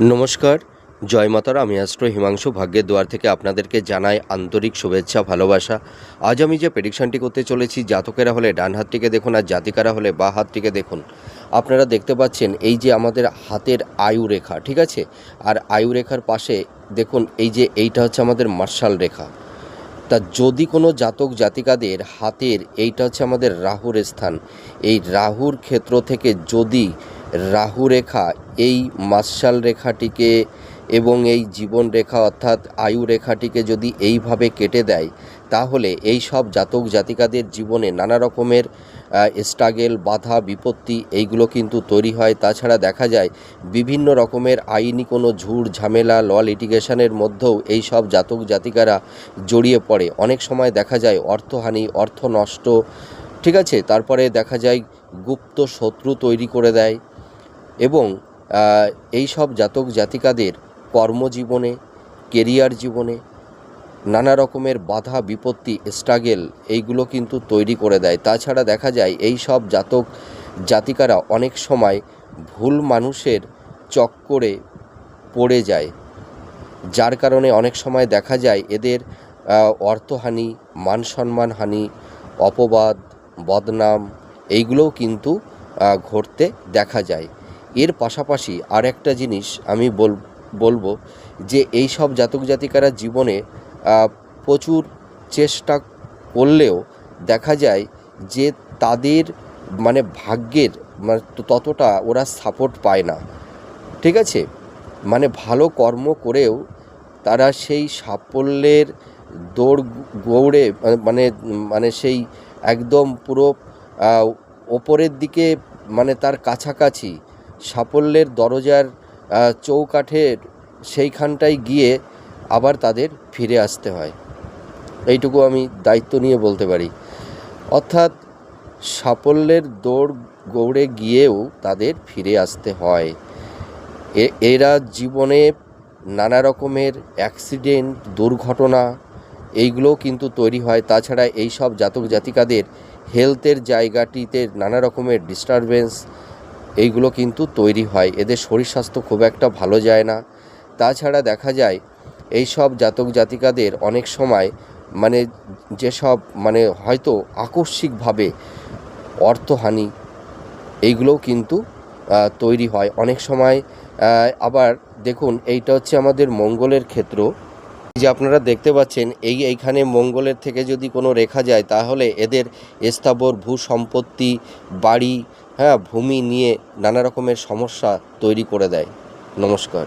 নমস্কার, জয় মাতারা, আমি অ্যাস্ট্রো হিমাংশু, ভাগ্যের দুয়ার থেকে আপনাদেরকে জানাই আন্তরিক শুভেচ্ছা, ভালোবাসা। আজ আমি যে প্রেডিকশনটি করতে চলেছি, জাতকেরা হলে ডান হাতটিকে দেখুন আর জাতিকারা হলে বা হাতটিকে দেখুন। আপনারা দেখতে পাচ্ছেন এই যে আমাদের হাতের আয়ু রেখা, ঠিক আছে? আর আয়ু রেখার পাশে দেখুন এই যে এইটা হচ্ছে আমাদের মার্শাল রেখা। তা যদি কোনো জাতক জাতিকাদের হাতের এইটা হচ্ছে আমাদের রাহুর স্থান, এই রাহুর ক্ষেত্র থেকে যদি রাহু রেখা, এই মার্শাল রেখাটিকে এবং এই জীবন রেখা অর্থাৎ আয়ু রেখাটিকে যদি এইভাবে কেটে দেয়, তাহলে এই সব জাতক জাতিকাদের জীবনে নানা রকমের স্ট্রাগেল বাধা, বিপত্তি এইগুলো কিন্তু তৈরি হয়। তাছাড়া দেখা যায় বিভিন্ন রকমের আইনি কোনো ঝুড়, ঝামেলা, ল লিটিগেশনের মধ্যেও এই সব জাতক জাতিকারা জড়িয়ে পড়ে। অনেক সময় দেখা যায় অর্থহানি অর্থ নষ্ট ঠিক আছে? তারপরে দেখা যায় গুপ্ত শত্রু তৈরি করে দেয়। এবং এই সব জাতক জাতিকাদের কর্মজীবনে, কেরিয়ার জীবনে নানা রকমের বাধা, বিপত্তি, স্ট্রাগেল এইগুলো কিন্তু তৈরি করে দেয়। তাছাড়া দেখা যায় এই সব জাতক জাতিকারা অনেক সময় ভুল মানুষের চক্করে পড়ে যায়, যার কারণে অনেক সময় দেখা যায় এদের অর্থহানি, মান সম্মান হানি, অপবাদ, বদনাম এইগুলোও কিন্তু ঘটতে দেখা যায়। এর পাশাপাশি আর একটা জিনিস আমি বল, বলব যে এই সব জাতক জাতিকারা জীবনে প্রচুর চেষ্টা করলেও দেখা যায় যে তাদের মানে ভাগ্যের মানে ততটা ওরা সাপোর্ট পায় না। ঠিক আছে? মানে ভালো কর্ম করেও তারা সেই সাফল্যের দৌড় গৌড়ে মানে মানে সেই একদম পুরো ওপরের দিকে মানে তার কাছাকাছি সাফল্যের দরজার চৌকাঠের সেইখানটায় গিয়ে আবার তাদের ফিরে আসতে হয়। এইটুকু আমি দায়িত্ব নিয়ে বলতে পারি। অর্থাৎ সাফল্যের দৌড় গৌড়ে গিয়েও তাদের ফিরে আসতে হয়। এরা জীবনে নানা রকমের অ্যাক্সিডেন্ট, দুর্ঘটনা, এইগুলোও কিন্তু তৈরি হয়। তাছাড়া এই সব জাতক জাতিকাদের হেলথের জায়গাটিতে নানা রকমের ডিস্টারবেন্স এইগুলো কিন্তু তৈরি হয়। এদের শরীর স্বাস্থ্য খুব একটা ভালো যায় না। তাছাড়া দেখা যায় এই সব জাতক জাতিকাদের অনেক সময় মানে যেসব মানে হয়তো আকস্মিকভাবে অর্থহানি এইগুলোও কিন্তু তৈরি হয়। অনেক সময় আবার দেখুন, এইটা হচ্ছে আমাদের মঙ্গলের ক্ষেত্র। যে আপনারা দেখতে পাচ্ছেন, এই এইখানে মঙ্গলের থেকে যদি কোনো রেখা যায়, তাহলে এদের স্থাবর ভূ সম্পত্তি বাড়ি হ্যাঁ ভূমি নিয়ে নানা রকমের সমস্যা তৈরি করে দেয়। নমস্কার।